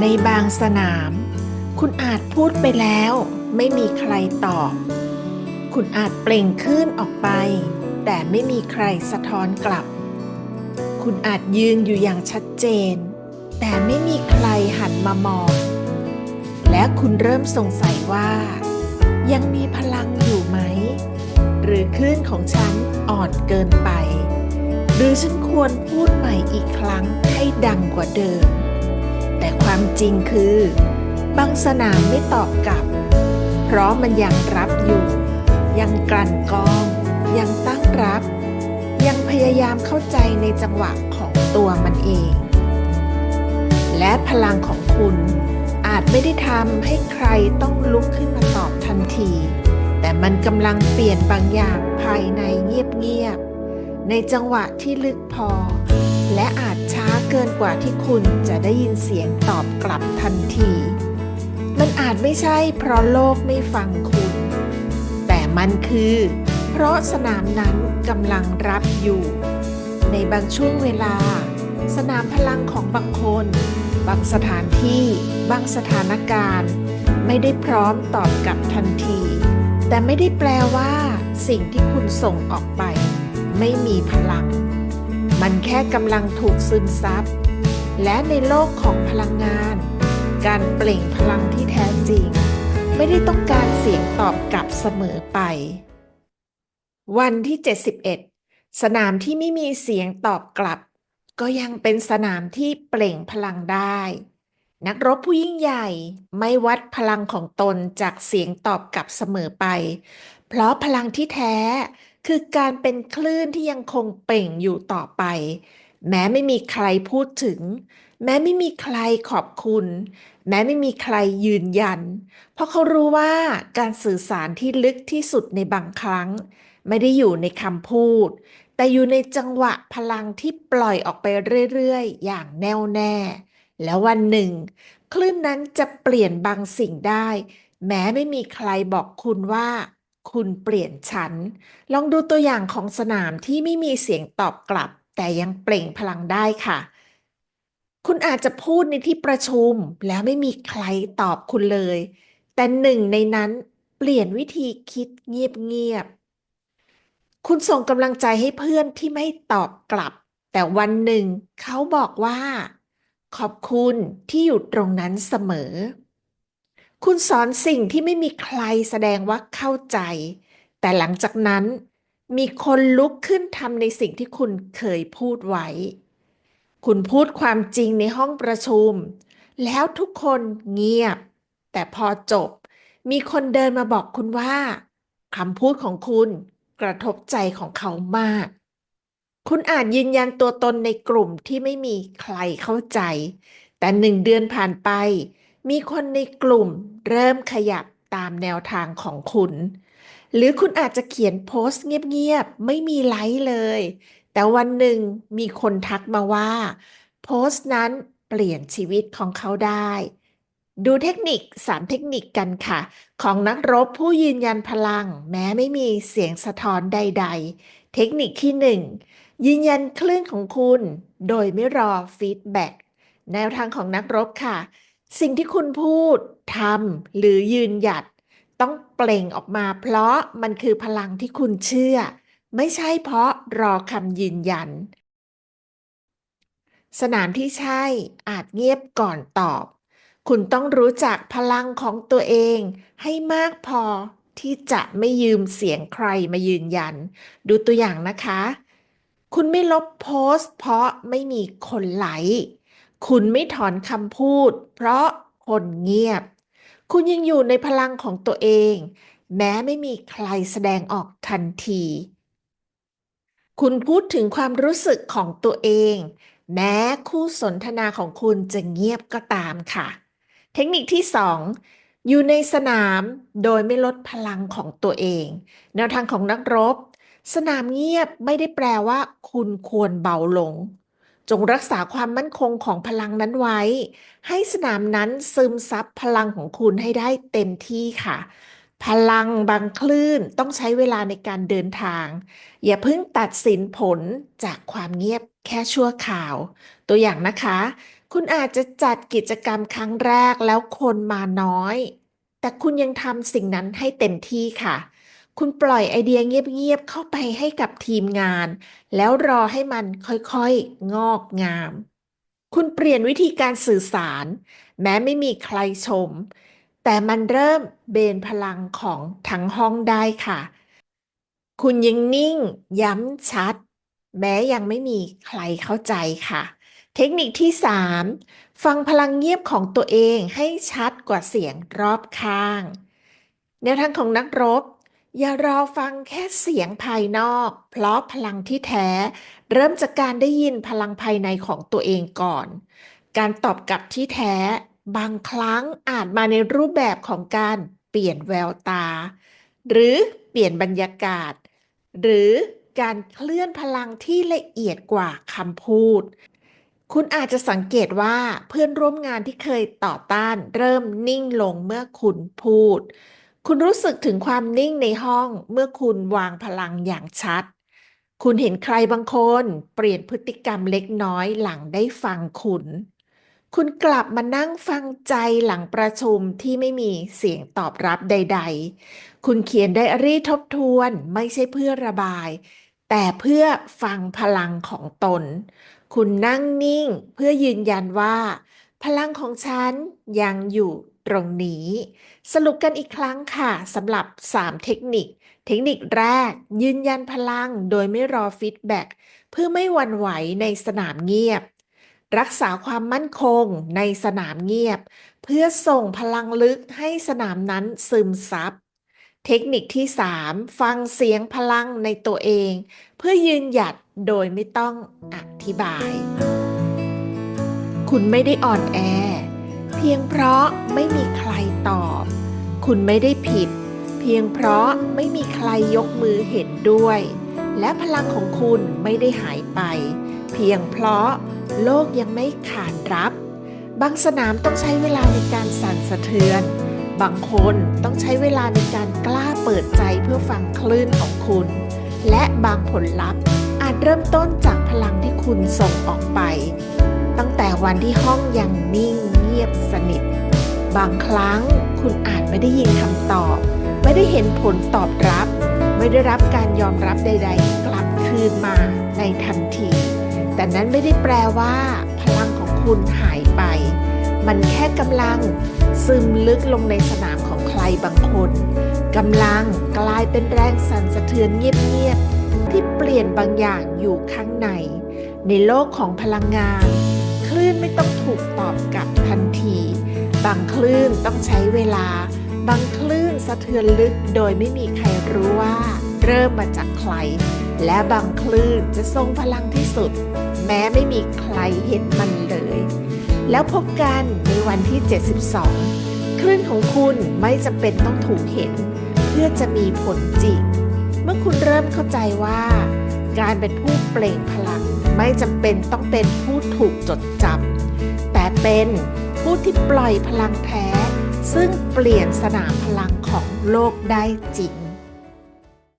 ในบางสนาม คุณอาจพูดไปแล้ว ไม่มีใครตอบ คุณอาจเปล่งคลื่นออกไป แต่ไม่มีใครสะท้อนกลับ คุณอาจยืนอยู่อย่างชัดเจน แต่ไม่มีใครหันมามอง และคุณเริ่มสงสัยว่า ยังมีพลังอยู่ไหม หรือคลื่นของฉันอ่อนเกินไป หรือฉันควรพูดใหม่อีกครั้งให้ดังกว่าเดิม แต่ความจริงคือบางสนามไม่ตอบกลับ เพราะมันยังรับอยู่ ยังกลั่นกรอง ยังตั้งรับ ยังพยายามเข้าใจในจังหวะของตัวมันเอง และพลังของคุณอาจไม่ได้ทำให้ใครต้องลุกขึ้นมาตอบทันที แต่มันกำลังเปลี่ยนบางอย่างภายในเงียบๆ ในจังหวะที่ลึกพอ และอาจช้าเกินกว่าที่คุณจะได้ยินเสียงตอบกลับทันที มันอาจไม่ใช่เพราะโลกไม่ฟังคุณ แต่มันคือ เพราะสนามนั้นกำลังรับอยู่ ในบางช่วงเวลา สนามพลังของบางคน บางสถานที่ บางสถานการณ์ ไม่ได้พร้อมตอบกลับทันที แต่ไม่ได้แปลว่า สิ่งที่คุณส่งออกไป ไม่มีพลัง มันแค่กำลังถูกซึมซับ และในโลกของพลังงาน การเปล่งพลังที่แท้จริง ไม่ได้ต้องการเสียงตอบกลับเสมอไป วันที่ 71 สนามที่ไม่มีเสียงตอบกลับ ก็ยังเป็นสนามที่เปล่งพลังได้ นักรบผู้ยิ่งใหญ่ไม่วัดพลังของตนจากเสียงตอบกลับเสมอไป เพราะพลังที่แท้ คือการเป็นคลื่นที่ยังคงเปล่งอยู่ต่อไป แม้ไม่มีใครพูดถึง แม้ไม่มีใครขอบคุณ แม้ไม่มีใครยืนยัน เพราะเขารู้ว่าการสื่อสารที่ลึกที่สุดในบางครั้ง ไม่ได้อยู่ในคำพูด แต่อยู่ในจังหวะพลังที่ปล่อยออกไปเรื่อยๆ อย่างแน่วแน่ แล้ววันหนึ่ง คลื่นนั้นจะเปลี่ยนบางสิ่งได้ แม้ไม่มีใครบอกคุณว่า คุณเปลี่ยนฉันลองดูตัวอย่างของสนามที่ไม่มีเสียงตอบกลับ แต่ยังเปล่งพลังได้ค่ะ คุณอาจจะพูดในที่ประชุมแล้วไม่มีใครตอบคุณเลย แต่หนึ่งในนั้นเปลี่ยนวิธีคิดเงียบๆ คุณส่งกำลังใจให้เพื่อนที่ไม่ตอบกลับ แต่วันหนึ่งเขาบอกว่า ขอบคุณที่อยู่ตรงนั้นเสมอ คุณสอนสิ่งที่ไม่มีใครแสดงว่าเข้าใจ แต่หลังจากนั้น มีคนลุกขึ้นทำในสิ่งที่คุณเคยพูดไว้ คุณพูดความจริงในห้องประชุม แล้วทุกคนเงียบ แต่พอจบ มีคนเดินมาบอกคุณว่าคำพูดของคุณกระทบใจของเขามาก คุณอาจยืนยันตัวตนในกลุ่มที่ไม่มีใครเข้าใจ แต่หนึ่งเดือนผ่านไป มีคนในกลุ่มเริ่มขยับตามแนวทางของคุณ หรือคุณอาจจะเขียนโพสต์เงียบๆ ไม่มีไลค์เลย แต่วันหนึ่งมีคนทักมาว่า โพสต์นั้นเปลี่ยนชีวิตของเขาได้ ดูเทคนิค 3 เทคนิคกันค่ะ ของนักรบผู้ยืนยันพลัง แม้ไม่มีเสียงสะท้อนใด ๆ เทคนิคที่ 1 ยืนยันคลื่นของคุณ โดยไม่รอฟีดแบ็กแนวทางของนักรบค่ะ สิ่งที่คุณพูดทำหรือยืนหยัด ต้องเปล่งออกมาเพราะมันคือพลังที่คุณเชื่อ ไม่ใช่เพราะรอคำยืนยัน สนามที่ใช่อาจเงียบก่อนตอบ คุณต้องรู้จักพลังของตัวเองให้มากพอที่จะไม่ยืมเสียงใครมายืนยัน ดูตัวอย่างนะคะ คุณไม่ลบโพสต์เพราะไม่มีคนไลค์ คุณไม่ถอนคำพูด เพราะคนเงียบ คุณยังอยู่ในพลังของตัวเอง แม้ไม่มีใครแสดงออกทันที คุณพูดถึงความรู้สึกของตัวเอง แม้คู่สนทนาของคุณจะเงียบก็ตามค่ะ เทคนิคที่ 2 อยู่ในสนามโดยไม่ลดพลังของตัวเอง แนวทางของนักรบ สนามเงียบไม่ได้แปลว่า คุณควรเบาลง จงรักษาความมั่นคงของพลังนั้นไว้ ให้สนามนั้นซึมซับพลังของคุณให้ได้เต็มที่ค่ะ พลังบางคลื่นต้องใช้เวลาในการเดินทาง อย่าเพิ่งตัดสินผลจากความเงียบแค่ชั่วข่าว ตัวอย่างนะคะ คุณอาจจะจัดกิจกรรมครั้งแรกแล้วคนมาน้อย แต่คุณยังทำสิ่งนั้นให้เต็มที่ค่ะ คุณปล่อยไอเดียเงียบๆเข้าไปให้กับทีมงาน แล้วรอให้มันค่อยๆ งอกงาม คุณเปลี่ยนวิธีการสื่อสาร แม้ไม่มีใครชม แต่มันเริ่มเบนพลังของทั้งห้องได้ค่ะ คุณยังนิ่ง ย้ำชัด แม้ยังไม่มีใครเข้าใจค่ะเทคนิคที่ 3 ฟังพลังเงียบของตัวเองให้ชัดกว่าเสียงรอบข้าง แนวทางของนักรบ อย่ารอฟังแค่เสียงภายนอก เพราะพลังที่แท้ เริ่มจากการได้ยินพลังภายในของตัวเองก่อน การตอบกลับที่แท้ บางครั้งอาจมาในรูปแบบของการเปลี่ยนแววตา หรือเปลี่ยนบรรยากาศ หรือการเคลื่อนพลังที่ละเอียดกว่าคำพูด คุณอาจจะสังเกตว่าเพื่อนร่วมงานที่เคยต่อต้าน เริ่มนิ่งลงเมื่อคุณพูด คุณรู้สึกถึงความนิ่งในห้องเมื่อคุณวางพลังอย่างชัด คุณเห็นใครบางคนเปลี่ยนพฤติกรรมเล็กน้อยหลังได้ฟังคุณ คุณกลับมานั่งฟังใจหลังประชุมที่ไม่มีเสียงตอบรับใด ๆ คุณเขียนไดอารี่ทบทวนไม่ใช่เพื่อระบาย แต่เพื่อฟังพลังของตน คุณนั่งนิ่งเพื่อยืนยันว่า พลังของฉันยังอยู่ ตรงนี้ สรุปกันอีกครั้งค่ะสำหรับ 3 เทคนิค เทคนิคแรก ยืนยันพลังโดยไม่รอฟีดแบ็กเพื่อไม่หวั่นไหวในสนามเงียบ รักษาความมั่นคงในสนามเงียบ เพื่อส่งพลังลึกให้สนามนั้นซึมซับเทคนิคที่ 3 ฟังเสียงพลังในตัวเอง เพื่อยืนหยัดโดยไม่ต้องอธิบาย คุณไม่ได้อ่อนแอ พียงเพราะไม่มีใครตอบ คุณไม่ได้ผิด เพียงเพราะไม่มีใครยกมือเห็นด้วย และพลังของคุณไม่ได้หายไป เพียงเพราะโลกยังไม่ขานรับ บางสนามต้องใช้เวลาในการสั่นสะเทือน บางคนต้องใช้เวลาในการกล้าเปิดใจเพื่อฟังคลื่นของคุณ และบางผลลัพธ์อาจเริ่มต้นจากพลังที่คุณส่งออกไป ตั้งแต่วันที่ห้องยังนิ่ง งียบสนิท บางครั้งคุณอาจไม่ได้ยินคำตอบ ไม่ได้เห็นผลตอบรับ ไม่ได้รับการยอมรับใด ๆ กลับคืนมาในทันที แต่นั้นไม่ได้แปลว่า พลังของคุณหายไป มันแค่กำลังซึมลึกลงในสนามของใครบางคนกำลังกลายเป็นแรงสั่นสะเทือนเงียบๆที่เปลี่ยนบางอย่างอยู่ข้างใน ในโลกของพลังงาน นไม่ต้องถูกตอบกลับทันที บางคลื่นต้องใช้เวลา บางคลื่นสะเทือนลึกโดยไม่มีใครรู้ว่า เริ่มมาจากใคร และบางคลื่นจะทรงพลังที่สุด แม้ไม่มีใครเห็นมันเลย แล้วพบกันในวันที่ 72 คลื่นของคุณไม่จำเป็นต้องถูกเห็น เพื่อจะมีผลจริง เมื่อคุณเริ่มเข้าใจว่า การเป็นผู้เปล่งพลังไม่จำเป็นต้องเป็นผู้ ถูกจดจำแต่เป็นผู้ที่ปล่อยพลังแท้ ซึ่งเปลี่ยนสนามพลังของโลกได้จริง